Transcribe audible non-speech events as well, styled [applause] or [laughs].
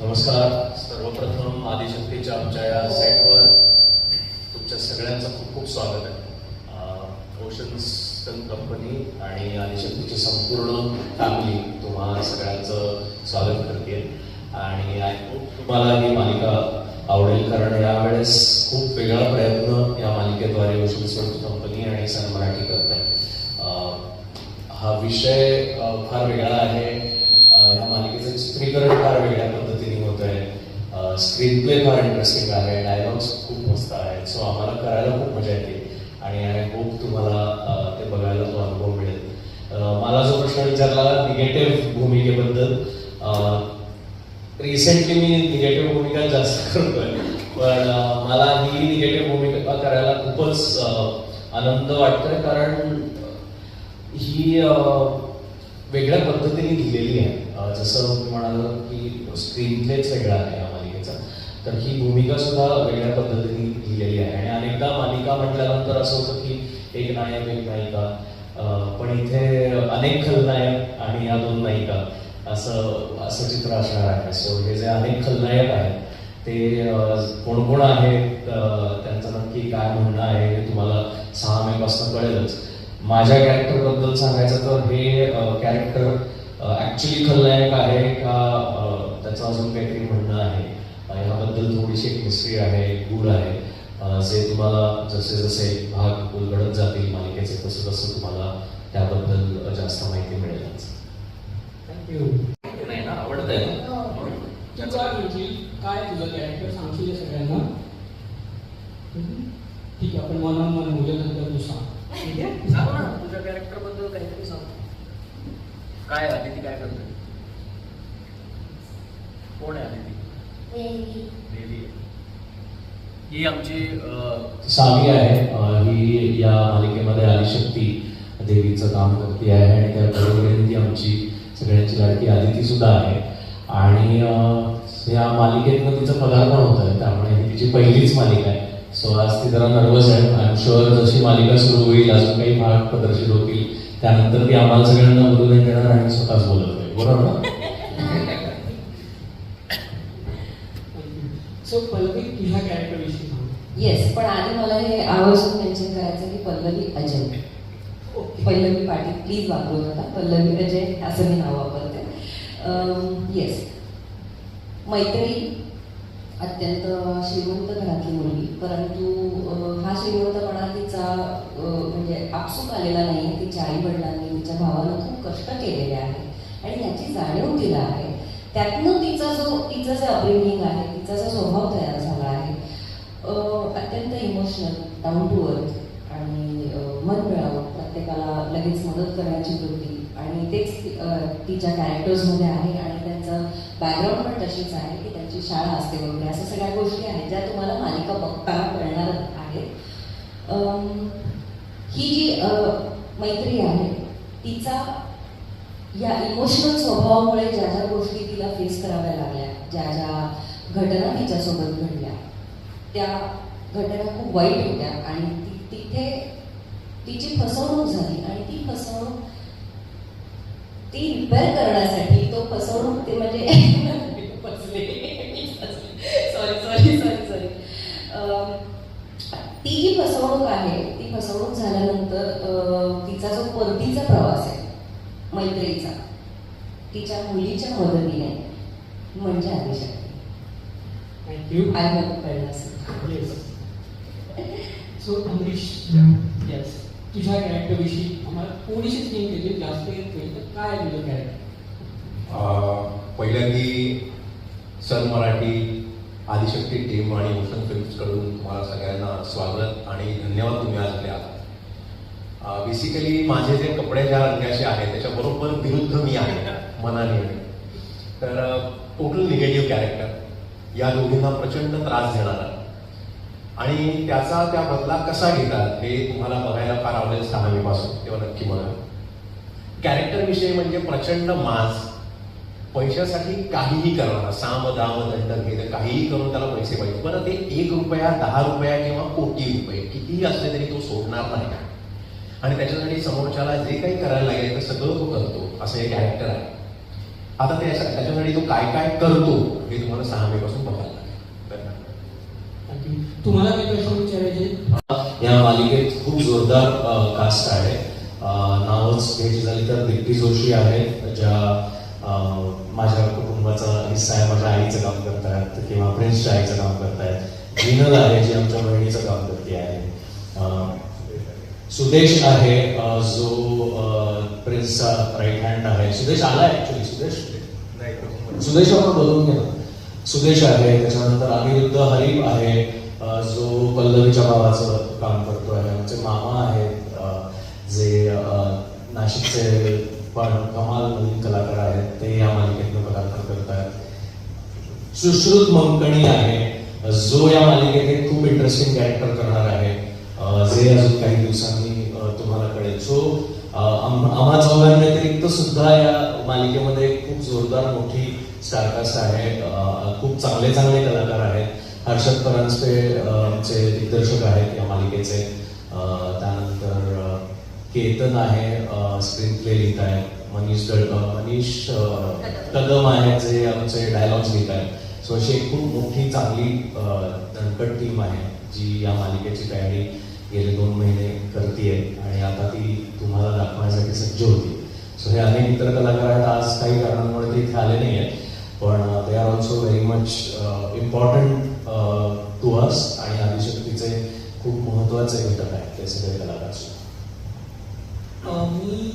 नमस्कार. सर्वप्रथम आदिशक्तीच्या आमच्या या साईटवर तुमच्या सगळ्यांचं खूप खूप स्वागत आहे. ओशन्स कंपनी आणि आदिशक्तीची संपूर्ण फॅमिली तुम्हा सगळ्यांचं स्वागत करते. आणि आय होप तुम्हाला ही मालिका आवडेल कारण यावेळेस खूप वेगळा प्रयत्न या मालिकेद्वारे ओशन फिल्म कंपनी आणि सन मराठी करत आहे हा विषय फार वेगळा आहे. या मालिकेचं चित्रीकरण फार वेगळ्या पद्धतीने स्क्रीन प्ले फार इंटरेस्टिंग आहे. डायलॉग्स खूप मस्त आहेत. सो आम्हाला करायला खूप मजा येते. आणि आय होप तुम्हाला ते बघायला तो अनुभव मिळेल. मला जो प्रश्न विचारला निगेटिव्ह भूमिकेबद्दल रिसेंटली मी निगेटिव्ह भूमिका जास्त [laughs] करतोय. पण मला ही निगेटिव्ह भूमिका करायला खूपच आनंद वाटतोय. कारण ही वेगळ्या पद्धतीने लिहिलेली आहे. जसं मी म्हणालो की स्क्रीन प्लेच वेगळा आहे या मालिकेचा तर ही भूमिका सुद्धा वेगळ्या पद्धतीने लिहिलेली आहे. आणि अनेकदा मालिका म्हटल्यानंतर असं होतं की एक नायक एक नायिका पण इथे अनेक खलनायक आणि या दोन नायिका असं असं चित्र असणार आहे. सो हे जे अनेक खलनायक आहेत ते कोण कोण आहेत त्यांचं नक्की काय म्हणणं आहे हे तुम्हाला सहा मेपासून कळेलच. माझ्या कॅरेक्टरबद्दल सांगायचं तर हे कॅरेक्टर ऍक्च्युली खलनायक आहे का त्याचं अजून काहीतरी म्हणणं आहे? ह्याबद्दल थोडीशी एक मिस्ट्री आहे गूढ आहे. जे तुम्हाला जसे जसे भाग उलगडत जातील मालिकेचे तसं तसं तुम्हाला त्याबद्दल जास्त माहिती मिळेलच. थँक्यू नाही ना आवडत आहे ना तू काय तुझं कॅरेक्टर सांगशील या सगळ्यांना? ठीक आहे आपण मन मन बोलल्यानंतर तू सांग ठीक आहे सांग ना तुझ्या कॅरेक्टरबद्दल काहीतरी सांग काय आदिती काय करतोय? कोण आहे आदिती देवी. ही आमची सावी आहे ही या मालिकेमध्ये आदिशक्ती देवीचं काम करते आहे आणि त्याबरोबर ती आमची सगळ्यांची लाडकी आदिती सुद्धा आहे. आणि या मालिकेतनं तिचं पदार्पण होत आहे त्यामुळे ही तिची पहिलीच मालिका आहे. सो आज ती जरा नर्वस आहे. आय एम शुअर जशी मालिका सुरू होईल अजून काही भाग प्रदर्शित होतील त्यानंतर ती आम्हाला सगळ्यांना बोलू नाही देणार आणि स्वतःच बोलत आहे. बरोबर ना? सो पल्लवी तुझ्या कॅरेक्टर विषयी सांग. येस पण आधी मला हे आवर्जून मेन्शन करायचं की पल्लवी अजय. ओके पल्लवी पाटील प्लीज वापरू नका. पल्लवी अजय असं मी नाव वापरते. येस मैत्री अत्यंत श्रीमंत घरातली मुलगी. परंतु हा श्रीमंतपणा तिचा म्हणजे आपसूक आलेला नाही आहे. तिच्या आई वडिलांनी तिच्या भावानं खूप कष्ट केलेले आहे आणि याची जाणीव तिला आहे. त्यातनं तिचा जो तिचं जे अपब्रिंगिंग आहे तिचा जो स्वभाव तयार झाला आहे अत्यंत इमोशनल डाऊन टू अर्थ आणि मन मिळावं. प्रत्येकाला लगेच मदत करण्याची वृत्ती आणि तेच तिच्या कॅरेक्टर्समध्ये आहे आणि त्यांचं बॅकग्राऊंड पण तशीच आहे की त्यांची शाळा असते वगैरे अशा सगळ्या गोष्टी आहेत ज्या तुम्हाला मालिका बघता कळणार आहेत. ही जी मैत्री आहे तिचा या इमोशनल स्वभावामुळे ज्या ज्या गोष्टी तिला फेस कराव्या लागल्या ज्या ज्या घटना तिच्यासोबत घडल्या त्या घटना खूप वाईट होत्या आणि ती तिथे तिची फसवणूक झाली आणि ती फसवणूक ती रिपेअर करण्यासाठी तो फसवणूक ते म्हणजे सॉरी सॉरी सॉरी सॉरी ती जी फसवणूक आहे ती फसवणूक झाल्यानंतर तिचा जो परतीचा प्रवास आहे मैत्रीचा तिच्या मुलीच्या मदतीने म्हणजे आदिशक्ती थँक्यू आय होप कळलं असेल. सो अमरीश येस तुझ्या कॅरेक्टरविषयी आम्हाला थोडीशीच स्कीम देते जास्त येत होईल तर काय आहे तुझं कॅरेक्टर पहिल्यांदी सन मराठी आदिशक्ती टीम आणि ओशन फिल्म्सकडून तुम्हाला सगळ्यांना स्वागत आणि धन्यवाद तुम्ही आज इथे बेसिकली माझे जे कपडे ज्या रंगाचे आहेत त्याच्याबरोबर विरुद्ध मी आहे मनाने तर टोटल निगेटिव्ह कॅरेक्टर या दोघींना प्रचंड त्रास देणारा. आणि त्याचा त्या बदला कसा घेतात हे तुम्हाला बघायला फार आवडेल सहावीपासून तेव्हा नक्की बघा. कॅरेक्टर विषयी म्हणजे प्रचंड माज पैशासाठी काहीही करणारा साम दाम दंड भेद काहीही करून त्याला पैसे पाहिजे. बरं ते एक रुपया दहा रुपया किंवा कोटी रुपये कितीही असले तरी तो सोडणार नाही आणि त्याच्यासाठी समोरच्याला जे काही करायला लागेल ते सगळं तो करतो असं हे कॅरेक्टर आहे. आता ते असं- त्याच्यासाठी तो काय काय करतो हे तुम्हाला सहा बघायला लागेल. धन्यवाद. तुम्हाला काही प्रश्न विचारायचे? या मालिकेत खूप जोरदार कास्ट आहे. नावच घ्यायची झाली तर दिप्ती जोशी आहेत ज्या माझ्या कुटुंबाचा हिस्सा आहे माझ्या आईचं काम करतायत किंवा प्रिन्सच्या आईचं काम करतायत. जिनल आहे जी आमच्या बहिणीचं काम करते आहे. सुदेश आहे जो प्रिन्सचा राईट हँड आहे. सुदेश आला ऍक्च्युली सुदेश? सुदेश आपण बोलून घे ना सुदेश आहे त्याच्यानंतर अनिरुद्ध हरीफ आहे. जो पल्लवीच्या भावाचं काम करतो आहे आमचे मामा आहेत जे नाशिकचे पण कमाल नवीन कलाकार आहेत ते या मालिकेतनं कलाकार करत आहेत सुश्रुत मंकणी आहे. जो या मालिकेत एक खूप इंटरेस्टिंग कॅरेक्टर करणार आहे. जे अजून काही दिवसांनी तुम्हाला कळेल. सो आम्हा चौघांव्यतिरिक्त सुद्धा या मालिकेमध्ये खूप जोरदार मोठी स्टारकास्ट आहे. खूप चांगले चांगले कलाकार आहेत. हर्षद परांजपे चे आमचे दिग्दर्शक आहेत या मालिकेचे. त्यानंतर केतन आहे स्क्रीन प्ले लिहित आहे मनीष दळ मनीष कदम आहे जे आमचे डायलॉग्स लिहित आहेत सो अशी एक खूप मोठी चांगली धनकट दणकट टीम आहे जी या मालिकेची तयारी गेले दोन महिने करते आणि आता ती तुम्हाला दाखवण्यासाठी सज्ज होती. सो हे अनेक इतर कलाकार आहेत आज काही कारणांमुळे ते इथे आले नाही आहेत पण are also very much important to us आणि आदिशक्तीचे खूप महत्त्वाचे घटक आहेत ते सगळे कलाकार. मी